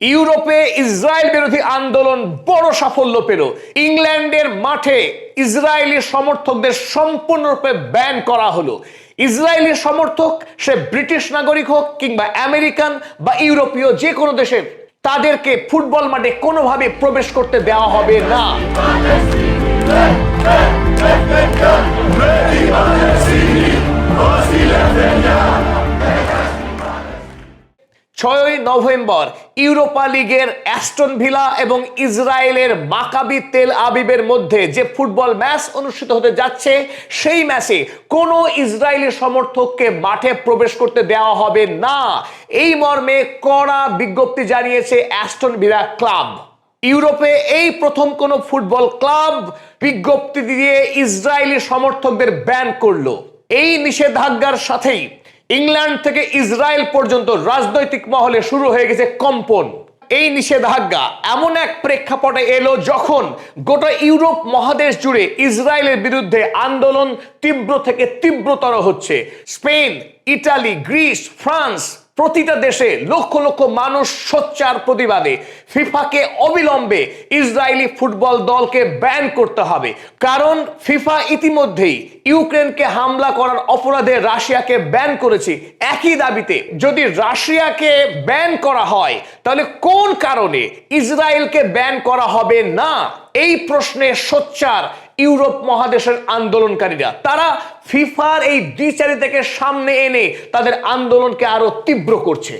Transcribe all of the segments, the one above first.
ইউরোপে ইসরায়েল বিরোধী আন্দোলন বড় সাফল্য পেল। ইংল্যান্ডের মাঠে ইসরায়েলি সমর্থকদের সম্পূর্ণরূপে ব্যান করা হলো। ইসরায়েলি সমর্থক, সে ব্রিটিশ নাগরিক হোক কিংবা আমেরিকান বা ইউরোপীয় যে কোনো দেশের, তাদেরকে ফুটবল মাঠে কোনোভাবে প্রবেশ করতে দেওয়া হবে না। ছয়ই নভেম্বর ইউরোপা লিগের অ্যাস্টন ভিলা এবং ইসরায়েলের মাকাবি তেল আবিবের মধ্যে যে ফুটবল ম্যাচ অনুষ্ঠিত হতে যাচ্ছে, সেই ম্যাচে কোনো ইসরায়েলি সমর্থককে মাঠে প্রবেশ করতে দেওয়া হবে না। এই মর্মে কড়া বিজ্ঞপ্তি জানিয়েছে অ্যাস্টন ভিলা ক্লাব। ইউরোপে এই প্রথম কোন ফুটবল ক্লাব বিজ্ঞপ্তি দিয়ে ইসরায়েলি সমর্থকদের ব্যান করল। এই নিষেধাজ্ঞার সাথেই ইংল্যান্ড থেকে ইসরায়েল পর্যন্ত রাজনৈতিক মহলে শুরু হয়ে গেছে কম্পন। এই নিষেধাজ্ঞা এমন এক প্রেক্ষাপটে এলো যখন গোটা ইউরোপ মহাদেশ জুড়ে ইসরায়েলের বিরুদ্ধে আন্দোলন তীব্র থেকে তীব্রতর হচ্ছে। স্পেন, ইটালি, গ্রিস, ফ্রান্স প্রতিটা দেশে লক্ষ লক্ষ মানুষ সোচ্চার প্রতিবাদে। ফিফাকে অবিলম্বে ইসরায়েলি ফুটবল দলকে ব্যান করতে হবে। কারণ ফিফা ইতিমধ্যেই ইউক্রেনকে হামলা করার অপরাধে রাশিয়াকে ব্যান করেছে। একই দাবিতে যদি রাশিয়াকে ব্যান করা হয়, তাহলে কোন কারণে ইসরায়েলকে ব্যান করা হবে না? এই প্রশ্নে সোচ্চার ইউরোপ মহাদেশের আন্দোলনকারীরা। তারা ফিফার এই দ্বিচারিতাকে সামনে এনে তাদের আন্দোলনকে আরও তীব্র করছে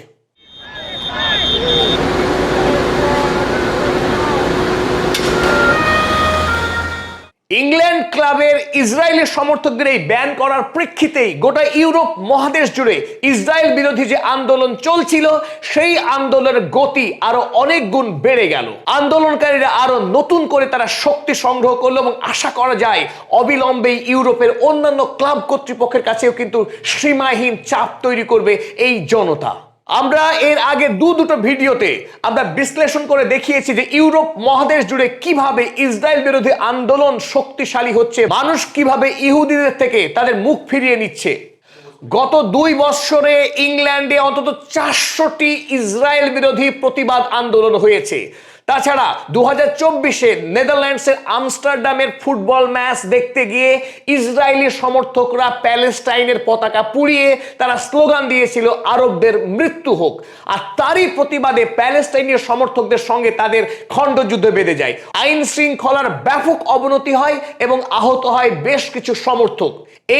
ইংল্যান্ড ক্লাবের ইসরায়েলি সমর্থকদের এই ব্যান করার প্রেক্ষিতেই গোটা ইউরোপ মহাদেশ জুড়ে ইসরায়েল বিরোধী যে আন্দোলন চলছিল, সেই আন্দোলনের গতি আরও অনেক গুণ বেড়ে গেল। আন্দোলনকারীরা আরও নতুন করে তারা শক্তি সংগ্রহ করল এবং আশা করা যায় অবিলম্বে ইউরোপের অন্যান্য ক্লাব কর্তৃপক্ষের কাছেও কিন্তু সীমাহীন চাপ তৈরি করবে এই জনতা। আমরা এর আগে দু দুটো ভিডিওতে আমরা বিশ্লেষণ করে দেখিয়েছি যে ইউরোপ মহাদেশ জুড়ে কীভাবে ইসরায়েল বিরোধী আন্দোলন শক্তিশালী হচ্ছে, মানুষ কীভাবে ইহুদিদের থেকে তাদের মুখ ফিরিয়ে নিচ্ছে। গত দুই বৎসরে ইংল্যান্ডে অন্তত চারশোটি ইসরায়েল বিরোধী প্রতিবাদ আন্দোলন হয়েছে। তাছাড়া দু হাজার চব্বিশে নেদারল্যান্ডসের আমস্টারডামের ফুটবল ম্যাচ দেখতে গিয়ে ইসরায়েলি সমর্থকরা প্যালেস্টাইনের পতাকা পুড়িয়ে তারা স্লোগান দিয়েছিল, আরবদের মৃত্যু হোক। আর তারই প্রতিবাদে প্যালেস্টাইনের সমর্থকদের সঙ্গে তাদের খণ্ডযুদ্ধ বেঁধে যায়। আইন শৃঙ্খলার ব্যাপক অবনতি হয় এবং আহত হয় বেশ কিছু সমর্থক।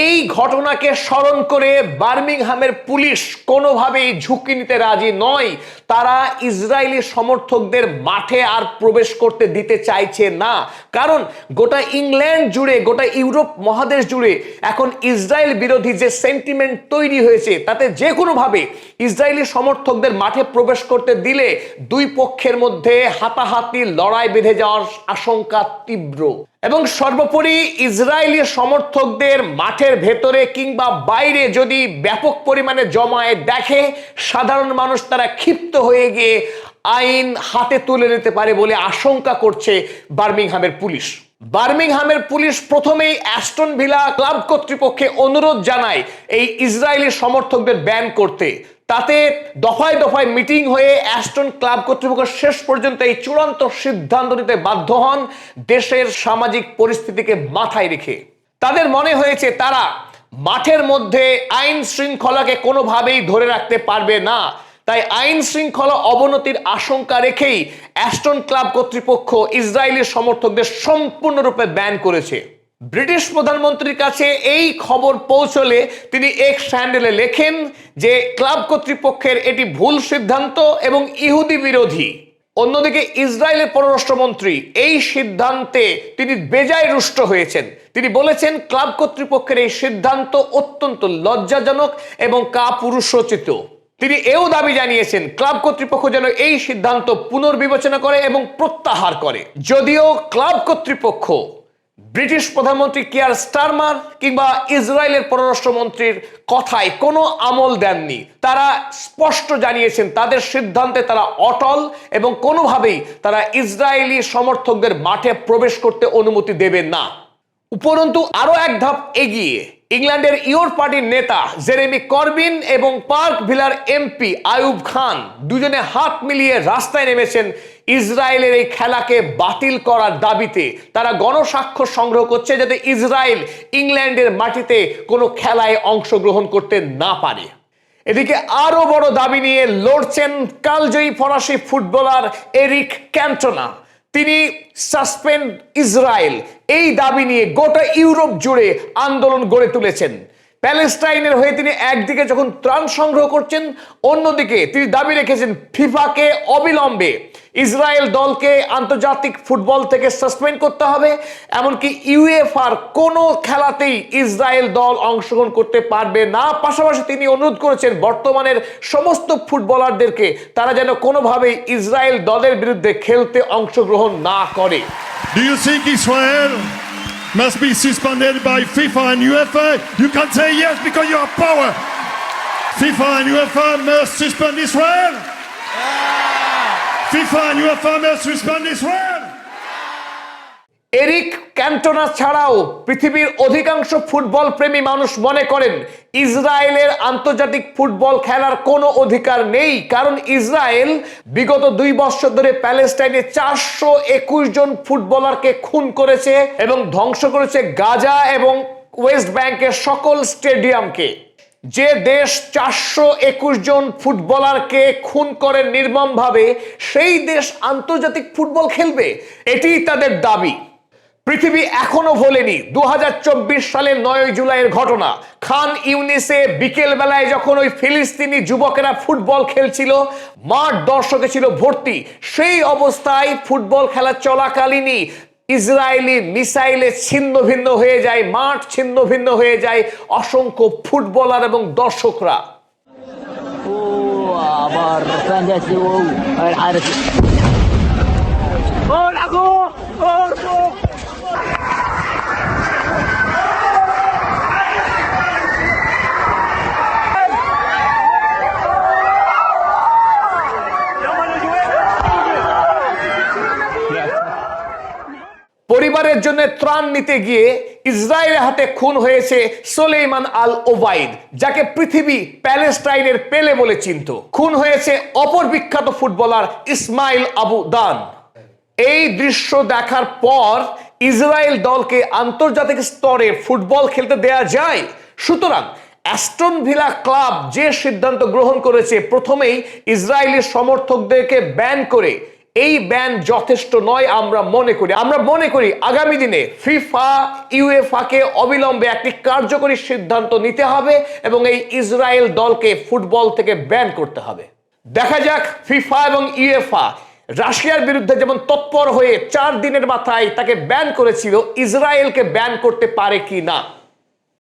এই ঘটনাকে স্মরণ করে বার্মিংহামের পুলিশ কোনোভাবেই ঝুঁকি নিতে রাজি নয়। তারা ইসরায়েলি সমর্থকদের মাঠে আর প্রবেশ করতে দিতে চাইছে না। কারণ গোটা ইংল্যান্ড জুড়ে, গোটা ইউরোপ মহাদেশ জুড়ে এখন ইসরায়েল বিরোধী যে সেন্টিমেন্ট তৈরি হয়েছে, তাতে যে কোনোভাবে ইসরায়েলি সমর্থকদের মাঠে প্রবেশ করতে দিলে দুই পক্ষের মধ্যে হাতাহাতি লড়াই বেঁধে যাওয়ার আশঙ্কা তীব্র। এবং সর্বোপরি ইসরায়েলি সমর্থকদের মাঠের ভেতরে কিংবা বাইরে যদি ব্যাপক পরিমাণে জমায়েত দেখে, সাধারণ মানুষ তারা ক্ষিপ্ত হয়ে গিয়ে আইন হাতে তুলে নিতে পারে বলে আশঙ্কা করছে বার্মিংহামের পুলিশ। বার্মিংহামের পুলিশ প্রথমেই অ্যাস্টন ভিলা ক্লাব কর্তৃপক্ষে অনুরোধ জানায় এই ইসরায়েলি সমর্থকদের ব্যান করতে। তাতে দফায় দফায় মিটিং হয়ে অ্যাস্টন ক্লাব কর্তৃপক্ষ শেষ পর্যন্ত এই চূড়ান্ত সিদ্ধান্ত নিতে বাধ্য হন দেশের সামাজিক পরিস্থিতিকে মাথায় রেখে। তাদের মনে হয়েছে তারা মাঠের মধ্যে আইন শৃঙ্খলাকে কোনোভাবেই ধরে রাখতে পারবে না। তাই আইন শৃঙ্খলা অবনতির আশঙ্কা রেখেই অ্যাস্টন ক্লাব কর্তৃপক্ষ ইসরায়েলি সমর্থকদের সম্পূর্ণরূপে ব্যান করেছে। ব্রিটিশ প্রধানমন্ত্রীর কাছে এই খবর পৌঁছলে তিনি এক স্যান্ডেলে লেখেন যে ক্লাব কর্তৃপক্ষের এটি ভুল সিদ্ধান্ত এবং ইহুদি বিরোধী। অন্যদিকে ইসরায়েলের পররাষ্ট্রমন্ত্রী এই সিদ্ধান্তে তিনি বেজায় রুষ্ট হয়েছেন। তিনি বলেছেন, ক্লাব কর্তৃপক্ষের এই সিদ্ধান্ত অত্যন্ত লজ্জাজনক এবং কাপুরুষোচিত। তিনি এও দাবি জানিয়েছেন, ক্লাব কর্তৃপক্ষ যেন এই সিদ্ধান্ত পুনর্বিবেচনা করে এবং প্রত্যাহার করে। যদিও ক্লাব কর্তৃপক্ষ, ব্রিটিশ প্রধানমন্ত্রী কিয়ার স্টারমার কিংবা ইসরায়েলের পররাষ্ট্রমন্ত্রীর কথায় কোনো আমল দেননি। তারা স্পষ্ট জানিয়েছেন, তাদের সিদ্ধান্তে তারা অটল এবং কোনোভাবেই তারা ইসরায়েলি সমর্থকদের মাঠে প্রবেশ করতে অনুমতি দেবেন না। উপরন্তু আরও এক ধাপ এগিয়ে ইংল্যান্ডের ইওর পার্টির নেতা জেরেমি করবিন এবং পার্ক ভিলার এমপি আয়ুব খান দুজনে হাত মিলিয়ে রাস্তায় নেমেছেন ইসরায়েলের এই খেলাকে বাতিল করার দাবিতে। তারা গণস্বাক্ষর সংগ্রহ করছে যাতে ইসরায়েল ইংল্যান্ডের মাটিতে কোনো খেলায় অংশগ্রহণ করতে না পারে। এদিকে আরও বড় দাবি নিয়ে লড়ছেন কালজয়ী ফরাসি ফুটবলার এরিক ক্যান্টোনা। তিনি সাসপেন্ড ইসরায়েল এই দাবি নিয়ে গোটা ইউরোপ জুড়ে আন্দোলন গড়ে তুলেছেন। প্যালেস্টাইনের হয়ে তিনি একদিকে যখন ত্রাণ সংগ্রহ করছেন, অন্যদিকে তিনি দাবি রেখেছেন ফিফাকে অবিলম্বে ইসরায়েল দলকে আন্তর্জাতিক ফুটবল থেকে সাসপেন্ড করতে হবে। এমনকি ইউএফআর কোনো খেলাতেই ইসরায়েল দল অংশগ্রহণ করতে পারবে না। পাশাপাশি তিনি অনুরোধ করেছেন, বর্তমানের সমস্ত ফুটবলারদেরকে তারা যেন কোনোভাবেই ইসরায়েল দলের বিরুদ্ধে খেলতে অংশগ্রহণ না করে। Do you think must be suspended by FIFA and UEFA? You can say yes because you have power. FIFA and UEFA must suspend Israel. FIFA and UEFA must suspend Israel. Eric Cantona ছাড়াও পৃথিবীর অধিকাংশ football প্রেমী মানুষ মনে করেন, ইসরায়েলের আন্তর্জাতিক football খেলার কোনো অধিকার নেই, কারণ ইসরায়েল বিগত দুই বছর ধরে প্যালেস্টাইনে চারশো একুশ জন ফুটবলারকে খুন করেছে এবং ধ্বংস করেছে গাজা এবং ওয়েস্ট ব্যাংকের সকল স্টেডিয়ামকে। যে দেশ চারশো একুশ জন ফুটবলারকে খুন করে নির্মমভাবে, সেই দেশ আন্তর্জাতিক ফুটবল খেলবে, এটিই তাদের দাবি। পৃথিবী এখনও ভোলেনি। দু হাজার চব্বিশ সালের নয় জুলাইয়ের ঘটনা। খান ইউনিসে বিকেল বেলায় যখন ওই ফিলিস্তিনি যুবকেরা ফুটবল খেলছিল মাঠ দর্শকে ছিল ভর্তি। সেই অবস্থায় ফুটবল খেলা চলাকালীনই ইসরায়েলি মিসাইলে ছিন্ন ভিন্ন হয়ে যায় মাঠ ছিন্ন ভিন্ন হয়ে যায় অসংখ্য ফুটবলার এবং দর্শকরা। আবার ও ফিলিস্তিনের ত্রাণ নিতে গিয়ে ইসরায়েলের হাতে খুন হয়েছে সোলেইমান আল ওবাইদ, যাকে পৃথিবী প্যালেস্টাইনের পেলে বলে চিনত। খুন হয়েছে অপর বিখ্যাত ফুটবলার ইসমাইল আবু দান। এই দৃশ্য দেখার পর ইসরায়েল দলকে আন্তর্জাতিক স্তরে ফুটবল খেলতে দেয়া যায়। সুতরাং অ্যাস্টন ভিলা ক্লাব যে সিদ্ধান্ত গ্রহণ করেছে, প্রথমেই ইসরায়েলের সমর্থকদেরকে ব্যান করে এই ব্যান যথেষ্ট নয়, আমরা মনে করি। আমরা মনে করি আগামী দিনে ফিফা, ইউএফাকে অবিলম্বে একটি কার্যকরী সিদ্ধান্ত নিতে হবে এবং এই ইসরায়েল দলকে ফুটবল থেকে ব্যান করতে হবে। দেখা যাক ফিফা এবং ইউএফা রাশিয়ার বিরুদ্ধে যেমন তৎপর হয়ে চার দিনের মাথায় তাকে ব্যান করেছিল, ইসরায়েলকে ব্যান করতে পারে কি না